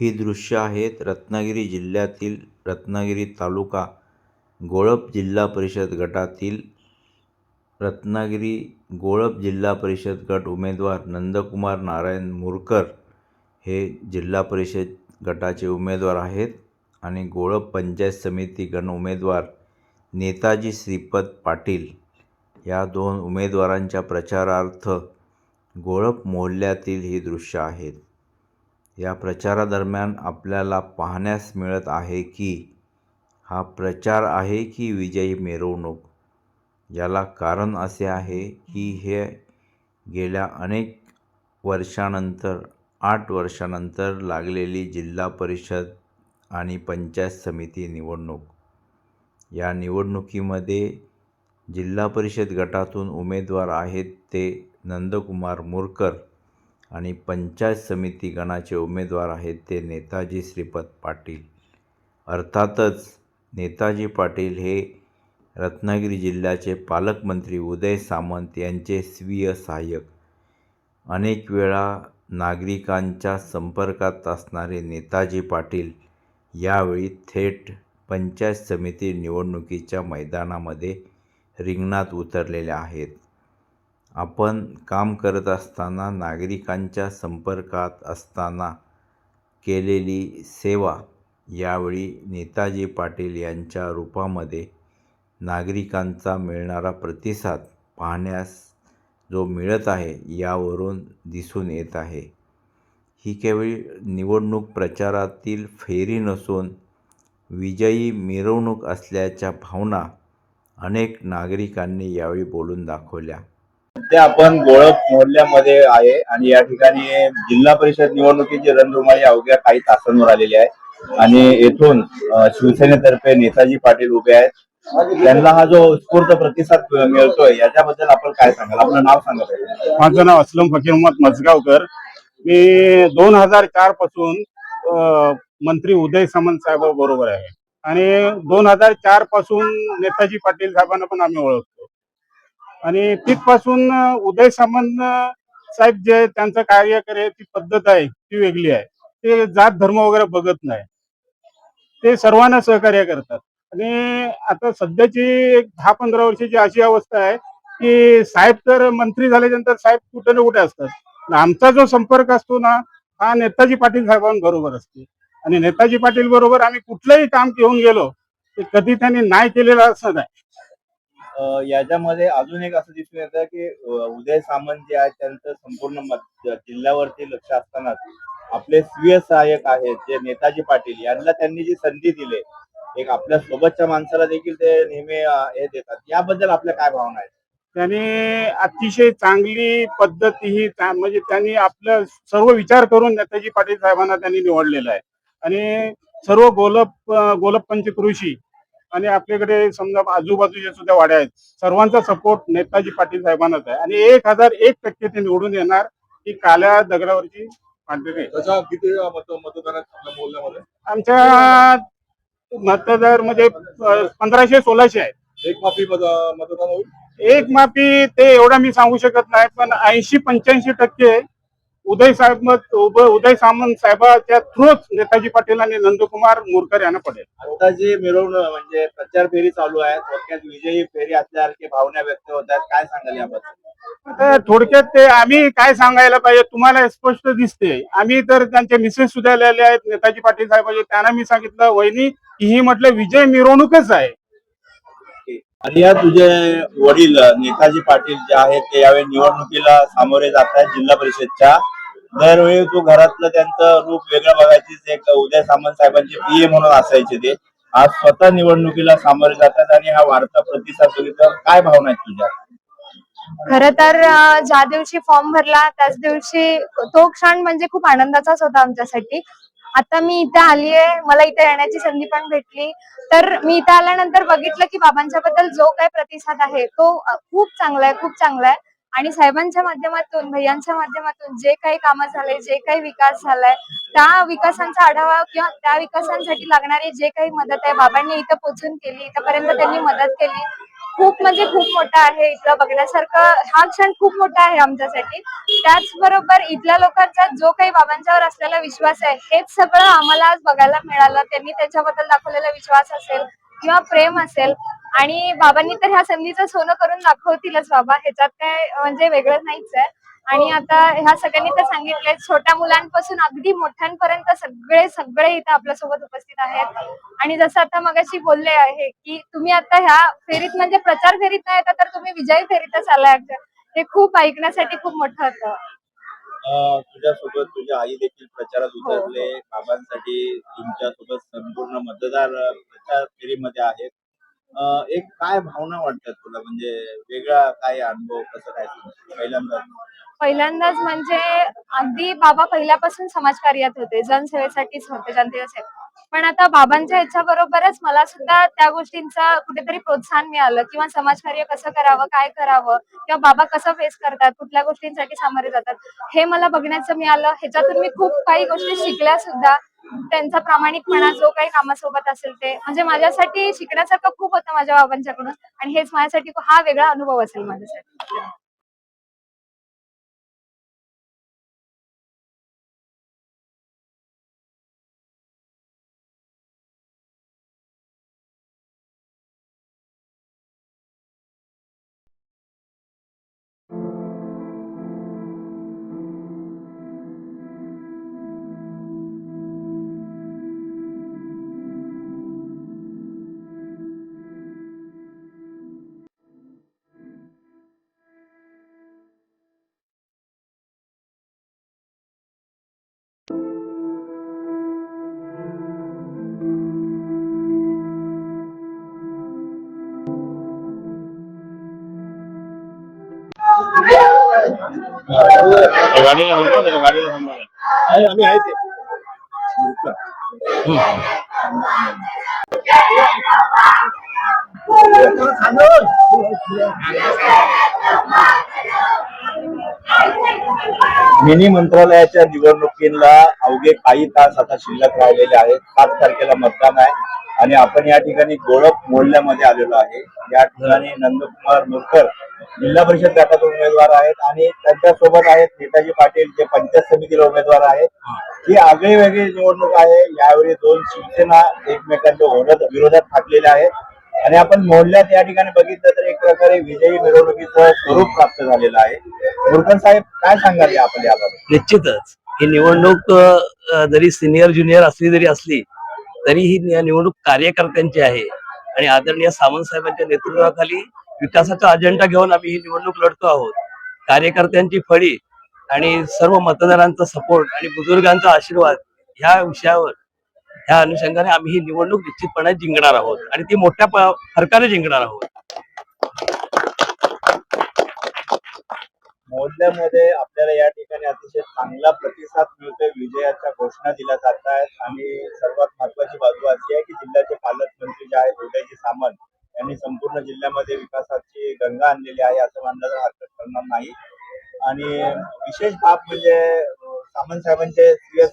ही दृश्य आहेत रत्नागिरी जिल्ह्यातील रत्नागिरी तालुका गोळप जिल्हा परिषद गटातील रत्नागिरी गोळप जिल्हा परिषद गट उमेदवार नंदकुमार नारायण मुरकर हे जिल्हा परिषद गटाचे उमेदवार आहेत आणि गोळप पंचायत समिती गण उमेदवार नेताजी श्रीपद पाटील. या दोन उमेदवारांच्या प्रचारार्थ गोळप मोहल्ल्यातील ही दृश्य आहेत. या प्रचारादरम्यान आपल्याला पाहण्यास मिळत आहे की हा प्रचार आहे की विजयी मिरवणूक? याला कारण असे आहे की हे गेल्या अनेक वर्षानंतर आठ वर्षानंतर लागलेली जिल्हा परिषद आणि पंचायत समिती निवडणूक. या निवडणुकीमध्ये जिल्हा परिषद गटातून उमेदवार आहेत ते नंदकुमार मोरकर आणि पंचायत समिती गणाचे उमेदवार आहेत ते नेताजी श्रीपद पाटील. अर्थातच नेताजी पाटील हे रत्नागिरी जिल्ह्याचे पालकमंत्री उदय सामंत यांचे स्वीय सहाय्यक. अनेक वेळा नागरिकांच्या संपर्कात असणारे नेताजी पाटील यावेळी थेट पंचायत समिती निवडणुकीच्या मैदानामध्ये रिंगणात उतरलेले आहेत. आपण काम करत असताना नागरिकांच्या संपर्कात असताना केलेली सेवा यावेळी नेताजी पाटील यांच्या रूपामध्ये नागरिकांचा मिळणारा प्रतिसाद पाहण्यास जो मिळत आहे यावरून दिसून येत आहे. ही केवळ निवडणूक प्रचारातील फेरी नसून विजयी मिरवणूक असल्याच्या भावना अनेक नागरिकांनी यावेळी बोलून दाखवल्या. सध्या आपण गोळप मोहल्ल्यामध्ये आहे आणि या ठिकाणी जिल्हा परिषद निवडणुकीची रणधुमाळी अवघ्या काही तासांवर आलेली आहे. आणि येथून शिवसेनेतर्फे नेताजी पाटील उभे आहेत. त्यांना हा जो उत्स्फूर्त प्रतिसाद मिळतोय याच्याबद्दल आपण काय सांगाल? आपलं नाव सांगा माझं नाव असलम फकीर मोहम्मद मजगावकर. मी दोन हजार चारपासून मंत्री उदय सामंत साहेब बरोबर आहे. आणि दोन हजार चारपासून नेताजी पाटील साहेबांना पण आम्ही ओळखतो. आणि तिथपासून उदय सामंत साहेब जे त्यांचं कार्य करे ती पद्धत आहे ती वेगळी आहे. ते जात धर्म वगैरे बघत नाही. ते सर्वांना सहकार्य करतात. आणि आता सध्याची दहा पंधरा वर्षाची अशी अवस्था आहे की साहेब तर मंत्री झाल्यानंतर साहेब कुठे ना कुठे असतात. आमचा जो संपर्क असतो ना हा नेताजी पाटील साहेबांबरोबर असते. आणि नेताजी पाटील बरोबर आम्ही कुठलंही काम घेऊन गेलो ते कधी त्यांनी नाही केलेलं असं नाही. याच्यामध्ये अजून एक असं दिसून येतं की उदय सामंत जे आहेत त्यांचं संपूर्ण जिल्ह्यावरती लक्ष असतानाच आपले स्वीय सहाय्यक आहेत जे नेताजी पाटील यांना त्यांनी जी संधी दिली एक आपल्या सोबतच्या माणसाला देखील ते नेहमी हे देतात. याबद्दल आपल्या काय भावना आहेत? त्याने अतिशय चांगली पद्धत ही म्हणजे त्यांनी आपलं सर्व विचार करून नेताजी पाटील साहेबांना त्यांनी निवडलेलं आहे. आणि सर्व गोलप अं, गोलप पंचकृषी आणि आपल्याकडे समजा आजूबाजूच्या सुद्धा वाड्या आहेत. सर्वांचा सपोर्ट नेताजी पाटील साहेबांनाच आहे. आणि एक हजार एक टक्के ते निवडून येणार ही काल्या दगडावरची किती मोहल्ल्यामध्ये आमच्या मतदार म्हणजे पंधराशे सोळाशे आहेत एक माफी मत- मतदान होईल? एक माफी ते एवढा मी सांगू शकत नाही पण ऐंशी पंच्याऐंशी टक्के उदय साहेब उदय सामंत साहेबाच्या थ्रूच नेताजी पाटील आणि नंदकुमार मुरकर यांना पडेल. आता जी मिरवणूक म्हणजे प्रचार फेरी चालू आहे थोडक्यात विजयी फेरी असल्यासारखी भावना व्यक्त होत आहेत. काय सांगाल याबद्दल? थोडक्यात ते आम्ही काय सांगायला पाहिजे तुम्हाला स्पष्ट दिसते. आम्ही तर त्यांचे मिसेस सुद्धा आलेले आहेत नेताजी पाटील साहेबांचे त्यांना मी सांगितलं वहिनी ही ही म्हटलं विजय मिरवणूकच आहे. आणि या तुझे वडील नेताजी पाटील जे आहेत ते यावेळी निवडणुकीला सामोरे जात आहेत जिल्हा परिषदच्या. दरवेळी तू घरातलं त्यांचं रूप वेगळं बघायचीच एक उदय सामंत साहेबांचे पीए म्हणून असायचे ते आज स्वतः निवडणुकीला सामोरे जातात आणि हा वाढता प्रतिसाद बघितल्यावर काय भावना आहेत तुझ्या? खर तर ज्या दिवशी फॉर्म भरला त्याच दिवशी तो क्षण म्हणजे खूप आनंदाचाच होता आमच्यासाठी. आता मी इथे आली आहे मला इथे येण्याची संधी पण भेटली. तर मी इथे आल्यानंतर बघितलं की बाबांच्या बद्दल जो काही प्रतिसाद आहे तो खूप चांगला आहे खूप चांगला आहे. आणि साहेबांच्या माध्यमातून भैयांच्या माध्यमातून जे काही कामं झाले जे काही विकास झालाय त्या विकासांचा आढावा किंवा त्या विकासांसाठी लागणारी जे काही मदत आहे बाबांनी इथं पोचून केली इथपर्यंत त्यांनी मदत केली. खूप म्हणजे खूप मोठा आहे इथलं बघण्यासारखं. हा क्षण खूप मोठा आहे आमच्यासाठी. त्याचबरोबर इथल्या लोकांचा जो काही बाबांच्यावर असलेला विश्वास आहे हेच सगळं आम्हाला आज बघायला मिळालं. त्यांनी त्याच्याबद्दल दाखवलेला विश्वास असेल किंवा प्रेम असेल आणि बाबांनी तर ह्या संधीचं सोनं करून दाखवतीलच बाबा. ह्याच्यात काय म्हणजे वेगळं नाहीच आहे. आणि आता ह्या सगळ्यांनी तर सांगितलंय छोट्या मुलांपासून अगदी मोठ्यांपर्यंत सगळे सगळे इथं आपल्यासोबत उपस्थित आहेत. आणि जसं आता मगाशी बोलले आहे की तुम्ही आता ह्या फेरीत म्हणजे प्रचार फेरीत नाही येता तर तुम्ही विजयी फेरीतच आलाय हे खूप ऐकण्यासाठी खूप मोठं होतं. तुझ्यासोबत तुझी आई देखील प्रचारात उतरले. बाबांसाठी तुमच्यासोबत संपूर्ण मतदार प्रचार फेरीमध्ये आहेत. एक काय भावना वाटतात तुला? म्हणजे वेगळा काय अनुभव कसं काय पहिल्यांदा पहिल्यांदाच. म्हणजे अगदी बाबा पहिल्यापासून समाजकार्यात होते. जनसेवेसाठीच होते जनतेच्या पण आता बाबांच्या ह्याच्या बरोबरच मला सुद्धा त्या गोष्टींचं कुठेतरी प्रोत्साहन मिळालं. किंवा समाजकार्य कसं करावं काय करावं किंवा बाबा कसं फेस करतात कुठल्या गोष्टींसाठी सामोरे जातात हे मला बघण्याचं मिळालं. ह्याच्यातून मी खूप काही गोष्टी शिकल्या सुद्धा. त्यांचा प्रामाणिकपणा जो काही कामासोबत असेल ते. म्हणजे माझ्यासाठी शिकण्यासारखं खूप होतं माझ्या बाबांच्याकडून. आणि हेच माझ्यासाठी हा वेगळा अनुभव असेल माझ्यासाठी. आम्ही आहे ते मिनी मंत्रालयाच्या निवडणुकीला अवघे काही तास आता शिल्लक राहिलेले आहेत. सात तारखेला मतदान आहे. आणि आपण या ठिकाणी गोळप मोहल्ल्यामध्ये आलेलो आहे. या ठिकाणी नंदकुमार मोरकर जिल्हा परिषद गटातून उमेदवार आहेत आणि त्यांच्यासोबत आहेत नेताजी पाटील जे पंचायत समितीला उमेदवार आहेत. ही. आगळी वेगळी निवडणूक आहे. यावेळी दोन शिवसेना एकमेकांच्या विरोधात विरोधात ठाकलेल्या आहेत. आणि आपण मोहल्ल्यात या ठिकाणी बघितलं तर एक प्रकारे विजयी मिरवणुकीचं स्वरूप प्राप्त झालेलं आहे. मुरकन साहेब काय सांगाल आपण याबाबत? निश्चितच. ही निवडणूक जरी सिनियर ज्युनियर असली जरी असली तरीही ही निवडणूक कार्यकर्त्यांची आहे. आणि आदरणीय सावंत साहेबांच्या नेतृत्वाखाली विकासाचा अजेंडा घेऊन आम्ही ही निवडणूक लढतो आहोत. कार्यकर्त्यांची फळी आणि सर्व मतदारांचा सपोर्ट आणि बुजुर्गांचा आशीर्वाद ह्या विषयावर ह्या अनुषंगाने आम्ही ही निवडणूक निश्चितपणे जिंकणार आहोत. आणि ती मोठ्या फरकाने जिंकणार आहोत. मोहल्ल्यामध्ये आपल्याला या ठिकाणी अतिशय चांगला प्रतिसाद मिळतोय. विजयाच्या घोषणा दिल्या जात आहेत आणि सर्वात महत्वाची बाजू अशी आहे की जिल्ह्याचे पालकमंत्री जे आहेत उदयजी सामंत यांनी संपूर्ण जिल्ह्यामध्ये विकासाची गंगा आणलेली आहे असं मानलं तर हरकत करणार नाही. आणि विशेष बाब म्हणजे सामंत साहेबांचे सीएस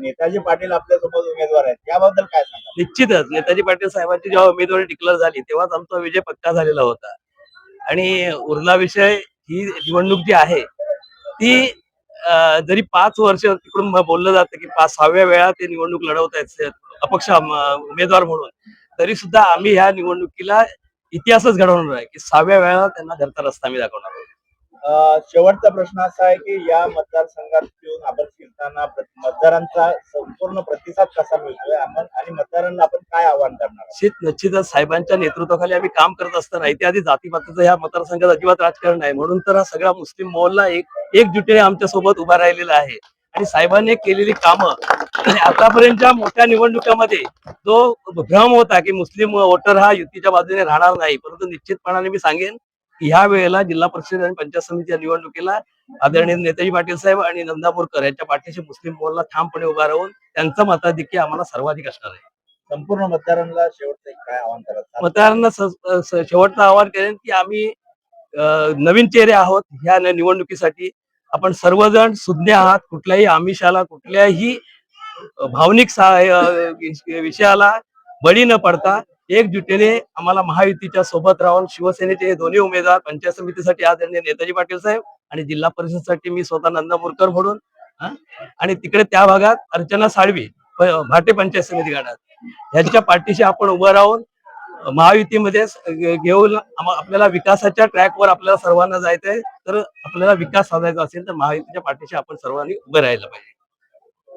नेताजी पाटील आपल्यासोबत उमेदवार आहेत. त्याबद्दल काय सांगा निश्चितच. नेताजी पाटील साहेबांची जेव्हा उमेदवारी डिक्लेअर झाली तेव्हाच आमचा विजय पक्का झालेला होता. आणि उरला विषय ही निवडणूक जी आहे ती जरी पाच वर्ष तिकडून बोललं जातं की पाच सहाव्या वेळा ते निवडणूक लढवत आहेत अपक्ष उमेदवार म्हणून तरी सुद्धा आम्ही ह्या निवडणुकीला इतिहासच घडवणार आहे की सहाव्या वेळा त्यांना घरचा रस्ता आम्ही दाखवणार शेवटचा प्रश्न असा आहे की या मतदारसंघात येऊन आपण फिरताना मतदारांचा संपूर्ण प्रतिसाद कसा मिळतोय आपण आणि मतदारांना आपण काय आव्हान करणार निश्चित निश्चितच साहेबांच्या नेतृत्वाखाली आम्ही काम करत असताना इत्यादी जातीपातीचं ह्या मतदारसंघात अजिबात राजकारण आहे म्हणून तर हा सगळा मुस्लिम मोहल्ला एक एकजुटीने आमच्यासोबत उभा राहिलेला आहे. आणि साहेबांनी केलेली कामं आतापर्यंतच्या मोठ्या निवडणुकामध्ये जो भ्रम होता की मुस्लिम वोटर हा युतीच्या बाजूने राहणार नाही परंतु निश्चितपणाने मी सांगेन ह्या वेळेला जिल्हा परिषद आणि पंचायत समितीच्या निवडणुकीला आदरणीय नेताजी पाटील साहेब आणि नंदा बोरकर यांच्या पाठीशी मुस्लिम मोहल्ला ठामपणे उभा राहून त्यांचं मताधिक्य आम्हाला सर्वाधिक असणार आहे. संपूर्ण मतदारांना शेवटचं काय आवाहन करत मतदारांना शेवटचं आवाहन करेन की आम्ही नवीन चेहरे आहोत. ह्या निवडणुकीसाठी आपण सर्वजण सुज्ञ आहात. कुठल्याही आमिषाला कुठल्याही भावनिक विषयाला बळी न पडता एकजुटीने आम्हाला महायुतीच्या सोबत राहून शिवसेनेचे हे दोन्ही उमेदवार पंचायत समितीसाठी आदरणीय नेताजी पाटील साहेब आणि जिल्हा परिषदसाठी मी स्वतः नंदापूरकर म्हणून आणि तिकडे त्या भागात अर्चना साळवी भाटे पंचायत समिती गटात. यांच्या पाठीशी आपण उभं राहून महायुतीमध्ये घेऊन आपल्याला विकासाच्या ट्रॅकवर आपल्याला सर्वांना जायचंय. तर आपल्याला विकास साधायचा असेल तर महायुतीच्या पाठीशी आपण सर्वांनी उभं राहायला पाहिजे.